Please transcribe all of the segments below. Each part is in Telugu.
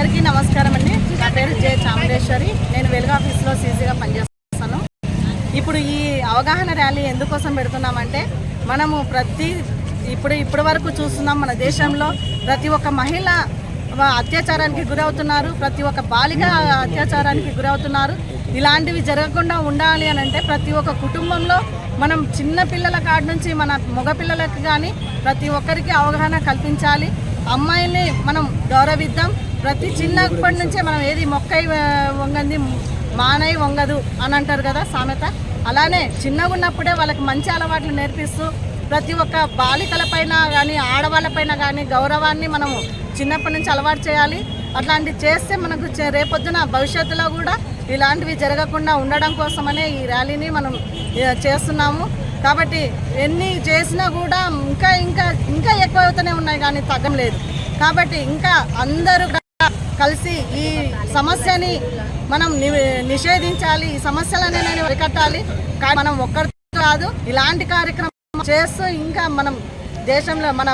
అందరికీ నమస్కారం అండి. నా పేరు జే చాముండేశ్వరి. నేను వెలుగు ఆఫీస్లో సీజీగా పనిచేస్తాను ఇప్పుడు ఈ అవగాహన ర్యాలీ ఎందుకోసం పెడుతున్నామంటే మనము ప్రతి ఇప్పుడు ఇప్పటి వరకు చూస్తున్నాం మన దేశంలో ప్రతి ఒక్క మహిళ అత్యాచారానికి గురవుతున్నారు ప్రతి ఒక్క బాలిక అత్యాచారానికి గురవుతున్నారు. ఇలాంటివి జరగకుండా ఉండాలి అని అంటే ప్రతి ఒక్క కుటుంబంలో మనం చిన్న పిల్లల కాడ నుంచి మన మగపిల్లలకు కానీ ప్రతి ఒక్కరికి అవగాహన కల్పించాలి. అమ్మాయిల్ని మనం గౌరవిద్దాం ప్రతి చిన్నప్పటి నుంచే మనం ఏది మొక్కై వంగంది మానై వంగదు అని అంటారు కదా సామెత. అలానే చిన్నగా ఉన్నప్పుడే వాళ్ళకి మంచి అలవాట్లు నేర్పిస్తూ ప్రతి ఒక్క బాలికలపైన కానీ ఆడవాళ్ళపైన కానీ గౌరవాన్ని మనము చిన్నప్పటి నుంచి అలవాటు చేయాలి. అట్లాంటివి చేస్తే మనకు రేపొద్దున భవిష్యత్తులో కూడా ఇలాంటివి జరగకుండా ఉండడం కోసమనే ఈ ర్యాలీని మనం చేస్తున్నాము. కాబట్టి ఎన్ని చేసినా కూడా ఇంకా ఇంకా ఇంకా ఎక్కువ అవుతూనే ఉన్నాయి కానీ తగ్గం లేదు. కాబట్టి ఇంకా అందరూ కలిసి ఈ సమస్యని మనం ని- నిషేధించాలి ఈ సమస్యలని నేను అరికట్టాలి. కానీ మనం ఒక్కరితో కాదు ఇలాంటి కార్యక్రమం చేస్తూ ఇంకా మనం దేశంలో మన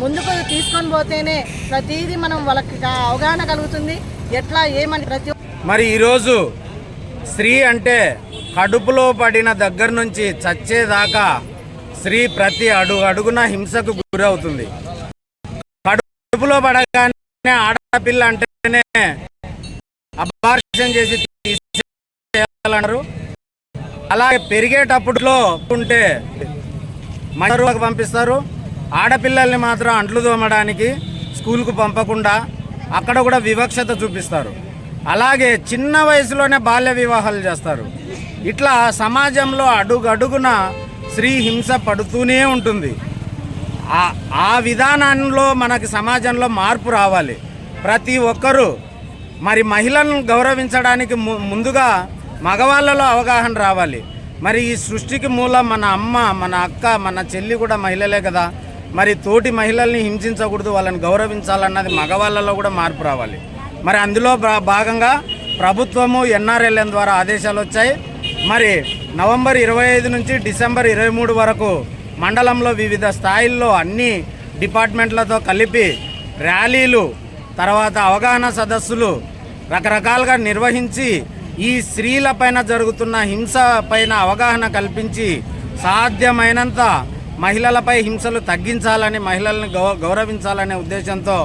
ముందుకు తీసుకొని పోతేనే ప్రతిదీ మనం వాళ్ళకి అవగాహన కలుగుతుంది. ఎట్లా ఏమని ప్రతి మరి ఈరోజు స్త్రీ అంటే కడుపులో పడిన దగ్గర నుంచి చచ్చేదాకా స్త్రీ ప్రతి అడుగు అడుగున హింసకు గురవుతుంది. కడుపులో పడగానే ఆడపిల్ల అంటేనే అబార్షన్ చేసి తీసేయాలన్నారు. అలాగే పెరిగేటప్పుడులో ఉంటే మహిళలకు పంపిస్తారు. ఆడపిల్లల్ని మాత్రం అంట్లు తోమడానికి స్కూల్కు పంపకుండా అక్కడ కూడా వివక్షత చూపిస్తారు. అలాగే చిన్న వయసులోనే బాల్య వివాహాలు చేస్తారు. ఇట్లా సమాజంలో అడుగడుగున స్త్రీ హింస పడుతూనే ఉంటుంది. ఆ- ఆ విధానంలో మనకి సమాజంలో మార్పు రావాలి. ప్రతి ఒక్కరూ మరి మహిళలను గౌరవించడానికి ము- ముందుగా మగవాళ్ళలో అవగాహన రావాలి. మరి ఈ సృష్టికి మూలం మన అమ్మ మన అక్క మన చెల్లి కూడా మహిళలే కదా. మరి తోటి మహిళల్ని హింసించకూడదు వాళ్ళని గౌరవించాలన్నది మగవాళ్ళలో కూడా మార్పు రావాలి. మరి అందులో భా- భాగంగా ప్రభుత్వము ఎన్ఆర్ఎల్ఎన్ ద్వారా ఆదేశాలు వచ్చాయి. మరి నవంబర్ ఇరవై ఐదు నుంచి డిసెంబర్ ఇరవై మూడు వరకు మండలంలో వివిధ స్థాయిల్లో అన్ని డిపార్ట్మెంట్లతో కలిపి ర్యాలీలు తర్వాత అవగాహన సదస్సులు రకరకాలుగా నిర్వహించి ఈ స్త్రీల పైన జరుగుతున్న హింస పైన అవగాహన కల్పించి సాధ్యమైనంత మహిళలపై హింసలు తగ్గించాలని మహిళల్ని గౌ గౌరవించాలనే ఉద్దేశంతో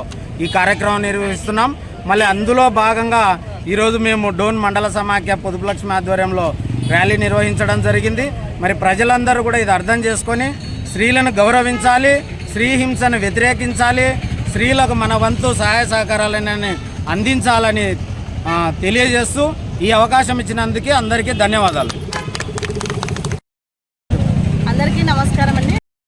ఈ కార్యక్రమం నిర్వహిస్తున్నాం. మళ్ళీ అందులో భాగంగా ఈరోజు మేము డోన్ మండల సమాఖ్య పొదుపులక్ష్మి ఆధ్వర్యంలో ర్యాలీ నిర్వహించడం జరిగింది. మరి ప్రజలందరూ కూడా ఇది అర్థం చేసుకొని స్త్రీలను గౌరవించాలి స్త్రీ హింసను వ్యతిరేకించాలి స్త్రీలకు మన వంతు సహాయ సహకారాలని అందించాలని తెలియజేస్తూ ఈ అవకాశం ఇచ్చినందుకే అందరికీ ధన్యవాదాలు. అందరికీ నమస్కారం